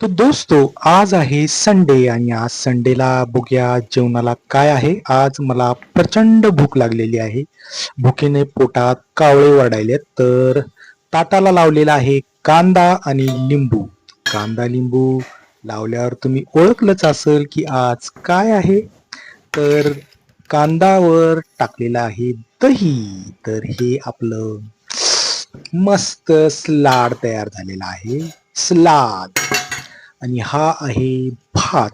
तो दोस्तो आज आहे संडे आणि आज संडेला बघूया जेवणाला काय आहे. आज मला प्रचंड भूक लागलेली आहे. भुकेने पोटात कावळे वाढायले तर ताटाला लावलेला आहे कांदा आणि लिंबू. कांदा लिंबू लावल्यावर तुम्ही ओळखलंच असेल की आज काय आहे. तर कांदावर टाकलेलं आहे दही. तर हे आपलं मस्त स्लाड तयार झालेलं आहे. स्लाद. आणि हा आहे भात.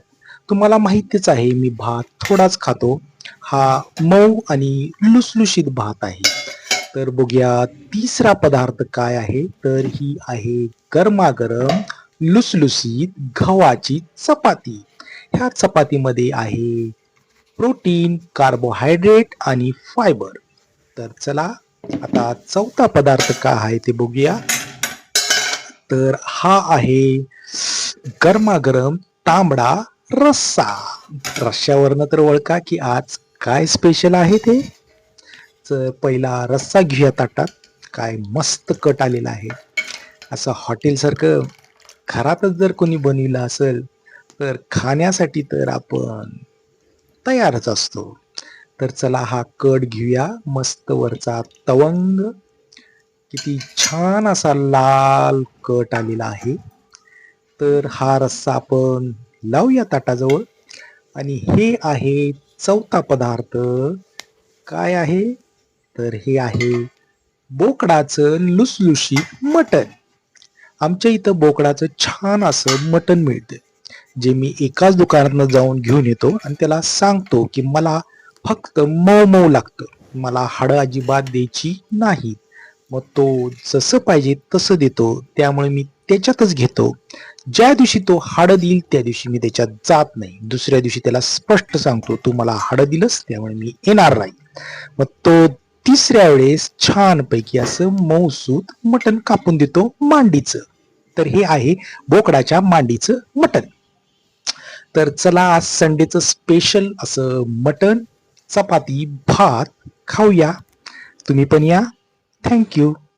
तुम्हाला माहितीच आहे मी भात थोडाच खातो. हा मऊ आणि लुसलुशीत भात आहे. तर बघूया तिसरा पदार्थ काय आहे? तर ही आहे गरमागरम लुसलुसीत गव्हाची चपाती. ह्या चपातीमध्ये आहे प्रोटीन कार्बोहायड्रेट आणि फायबर. तर चला आता चौथा पदार्थ काय आहे ते बघूया. तर हा आहे गरमागरम तांबडा रस्सा. रश्श्यावरनं तर ओळखा की आज काय स्पेशल आहे ते? पहिला रस्सा घेऊया ताटात. काय मस्त कट आलेला आहे. असं हॉटेलसारखं घरातच जर कोणी बनविलं असेल तर खाण्यासाठी तर आपण तयारच असतो. तर चला हा कट घेऊया. मस्त वरचा तवंग. किती छान असा लाल कट आलेला आहे. तर हा रस्सा आपण लावूया ताटाजवळ. आणि हे आहे चौथा पदार्थ. काय आहे? तर हे आहे बोकडाचं लुसलुशीत मटण. आमच्या इथं बोकडाचं छान असं मटण मिळतं. जे मी एकाच दुकानातनं जाऊन घेऊन येतो आणि त्याला सांगतो की मला फक्त मऊ मऊ लागतं. मला हाडं अजिबात द्यायची नाही. मग तो जसं पाहिजे तसं देतो. त्यामुळे मी त्याच्यातच घेतो. ज्या दिवशी तो हाडं देईल त्या दिवशी मी त्याच्यात जात नाही. दुसऱ्या दिवशी त्याला स्पष्ट सांगतो तू मला हाडं दिलंस त्यामुळे मी येणार नाही. मग तो तिसऱ्या वेळेस छानपैकी असं मौसूत मटण कापून देतो मांडीचं. तर हे आहे बोकडाच्या मांडीचं मटण. तर चला आज संडेचं स्पेशल असं मटण चपाती भात खाऊया. तुम्ही पण या. थँक्यू